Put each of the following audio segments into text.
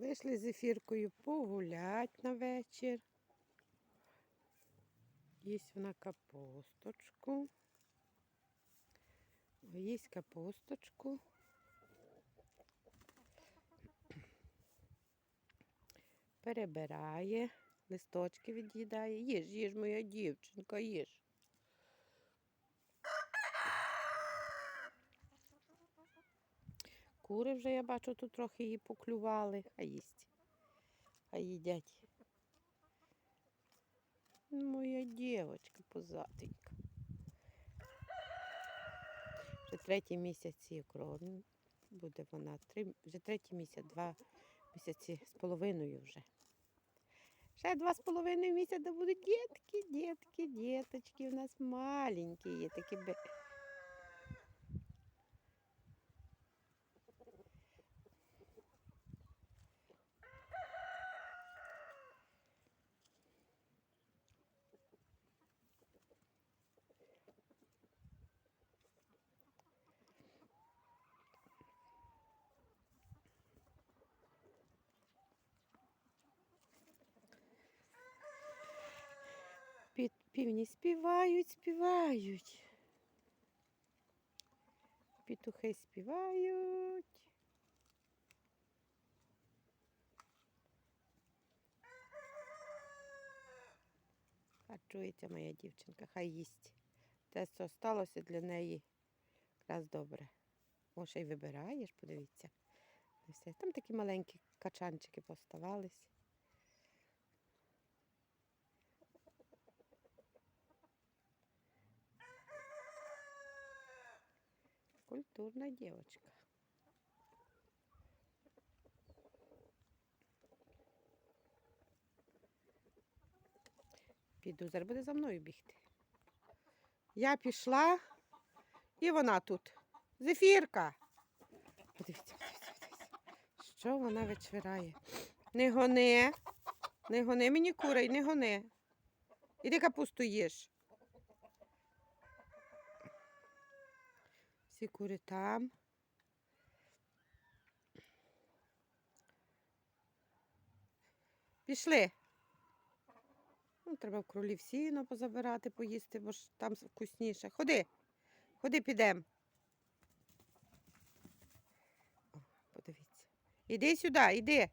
Вийшли з ефіркою погулять на вечір. Їсть вона капусточку. Їсть капусточку. Перебирає, листочки від'їдає. Їж, їж, моя дівчинка, їж. Кури вже, я бачу, тут трохи її поклювали, а їсть. А їдять. Моя дівчинка позатенька. Вже третій місяць її Буде вона три, вже третій місяць, два місяці з половиною вже. Ще два з половиною місяця будуть дітки, дітки, діточки. У нас маленькі є такі. Півні співають, співають. Петухи співають. Харчується моя дівчинка, хай їсть. Те, що сталося для неї, якраз добре. О, ще й вибираєш, подивіться. Там такі маленькі качанчики поставались. Культурна девочка. Піду, зараз буде за мною бігти. Я пішла, і вона тут. Зефірка. Подивіться, подивіться, подивіться. Що вона вичвирає? Не гони, не гони мені курей, не гони. Іди капусту їж. Всі кури там. Пішли. Ну, треба в кролів сіно позабирати, поїсти, бо ж там вкусніше. Ходи, ходи, підемо. Подивіться. Іди сюди, іди.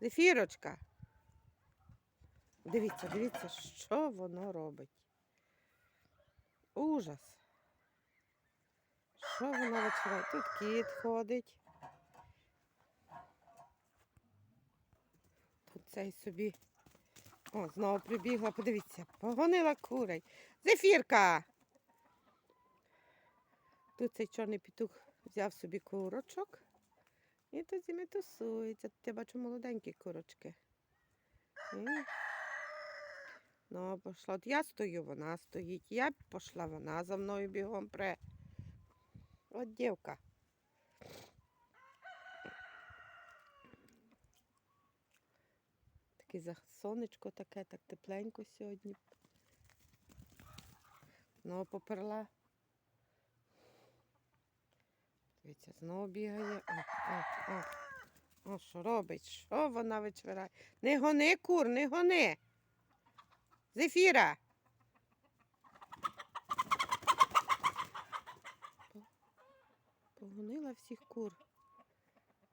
Зефірочка. Дивіться, дивіться, що воно робить. Ужас. Що вона вичуває? Тут кіт ходить. Тут цей собі. О, знову прибігла, подивіться, погонила курей. Зефірка! Тут цей чорний петух взяв собі курочок. І тут зі мною тусується. Тут я бачу молоденькі курочки. І... Ну, пішла. От я стою, вона стоїть. Я пішла, вона за мною бігом пре. От дівка. Таке за сонечко таке, так тепленько сьогодні. Знову поперла. Дивіться, знову бігає. О, о, о. О, що робить? Що вона вичвирає? Не гони, кур, не гони. Зефіра. Погонила всіх кур.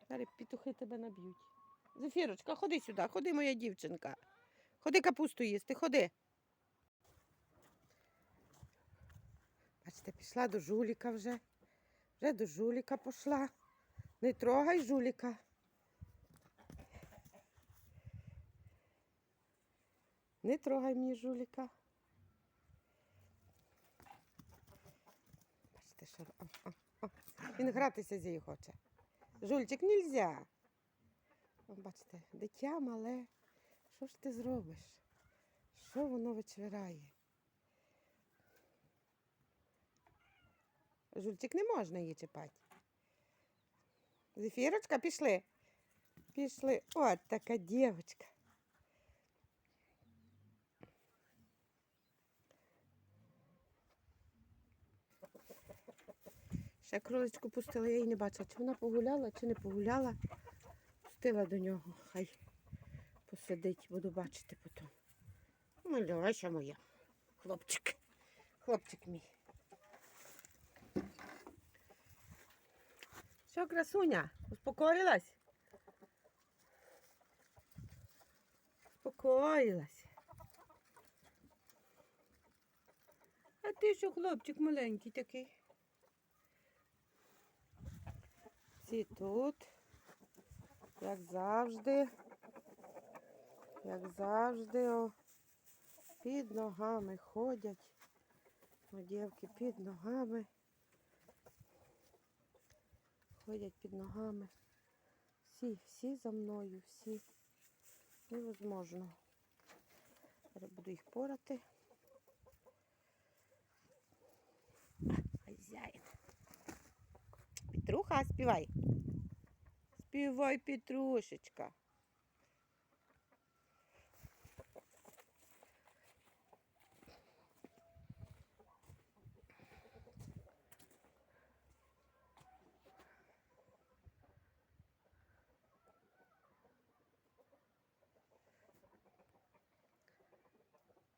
Зараз петухи тебе наб'ють. Зефірочка, ходи сюди, ходи, моя дівчинка. Ходи капусту їсти, ходи. Бачите, пішла до жуліка вже. Вже до жуліка пішла. Не трогай жуліка. Не трогай мені жуліка. Бачите, що. Він гратися з її хоче. Жульчик, нельзя. Бачите, дитя мале. Що ж ти зробиш? Що воно вичвирає? Жульчик, не можна її чіпати. Зефірочка, пішли. Пішли. От така дівчинка. Ще кроличку пустила, я її не бачила. Чи вона погуляла, чи не погуляла. Пустила до нього, хай посидить, буду бачити потім. Мальоша моя. Хлопчик. Хлопчик мій. Що, красуня, успокоїлась? Успокоїлась. А ти що, хлопчик маленький такий? Всі тут, як завжди, як завжди, о, під ногами ходять. О, дівки під ногами. Ходять під ногами. Всі, всі за мною, всі. Невозможно. Зараз буду їх порати. Хазяїн. Петруха, співай. Співай, Петрушечка.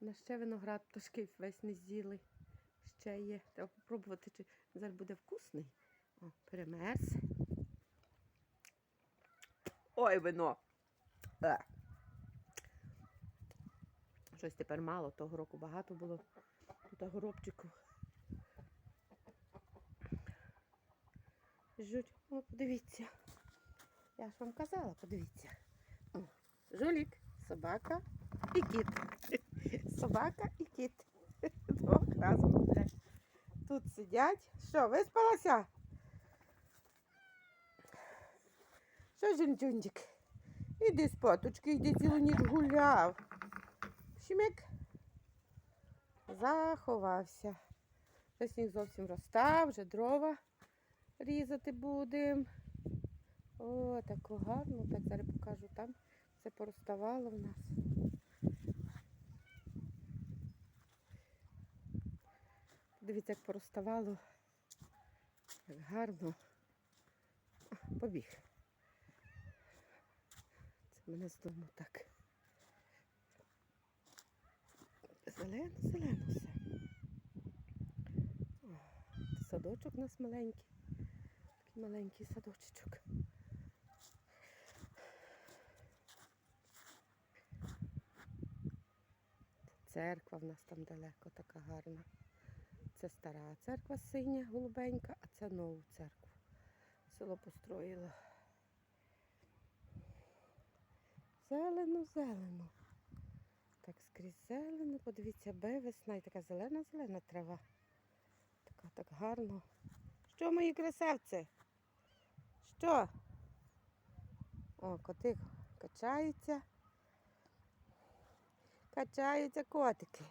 На ще виноград пташки весь не з'їли. Ще є. Треба попробувати, чи зараз буде вкусний. О, перемерз. Ой, вино. Е. Щось тепер мало, того року багато було тут горобчику. Жуть, о, подивіться. Я ж вам казала, подивіться. О, жулік, собака і кіт. Собака і кіт. Двох разом буде. Тут сидять. Що, виспалася? Що, жінчунчик? Іди спаточки, іди цілу ніч гуляв. Шімик заховався. Вже сніг зовсім розстав, вже дрова різати будемо. О, так гарно, так зараз покажу там. Все порозставало в нас. Дивіться, як порозставало. Як гарно. Побіг. Мене з дому так. Зелено, зелено все. Садочок у нас маленький. Такий маленький садочечок. Церква в нас там далеко така гарна. Це стара церква синя, голубенька, а це нову церкву. Село построїло. Зелено, зелено. Так скрізь зелено. Подивіться, аби весна і така зелена-зелена трава. Така так гарно. Що, мої красавці? Що? О, котик качається. Качаються котики.